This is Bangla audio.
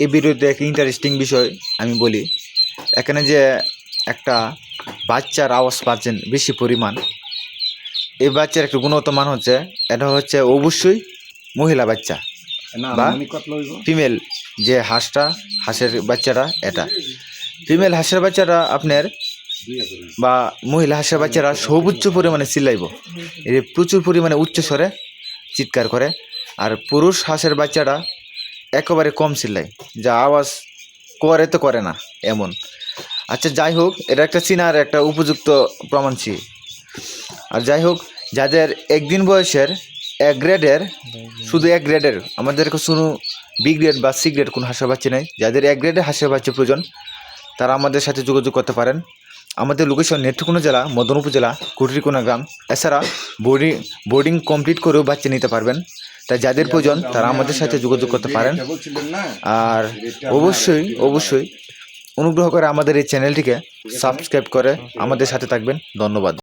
এই ভিডিওতে এক ইন্টারেস্টিং বিষয় আমি বলি। এখানে যে একটা বাচ্চার আওয়াজ পাচ্ছেন বেশি পরিমাণ। এই বাচ্চার একটা গুণগত মান হচ্ছে এটা হচ্ছে অবশ্যই মহিলা বাচ্চা বা- ফিমেল যে হাঁসটা হাঁসের বাচ্চাটা এটা। ফিমেল হাঁসের বাচ্চাটা আপনার বা মহিলা হাঁসের বাচ্চারা সর্বোচ্চ পরিমাণে চিল্লাইব। এর প্রচুর পরিমাণে উচ্চ স্বরে চিৎকার করে। আর পুরুষ হাঁসের বাচ্চাটা একেবারে কম চিল্লায় যা আওয়াজ করে তো করে না, এমন। আচ্ছা যাই হোক, এটা একটা চিনার একটা উপযুক্ত প্রমাণ ছি। আর যাই হোক, যাদের একদিন বয়সের, এক গ্রেডের, শুধু এক গ্রেডের আমাদের কোনো বি গ্রেড বা সি গ্রেড কোনো হাঁসের বাচ্চা নেই। যাদের এক গ্রেডের হাঁসের বাচ্চা প্রয়োজন, তারা আমাদের সাথে যোগাযোগ করতে পারেন। আমাদের লোকেশন নেত্রকোনা জেলা মদন উপজেলা কুটরিকোনা গ্রাম। এছাড়া বোর্ডিং বোর্ডিং কমপ্লিট করেও বাচ্চা নিতে পারবেন। তাই যাদের প্রয়োজন, তারা আমাদের সাথে যোগাযোগ করতে পারেন। আর অবশ্যই অবশ্যই অনুগ্রহ করে আমাদের এই চ্যানেলটিকে সাবস্ক্রাইব করে আমাদের সাথে থাকবেন। ধন্যবাদ।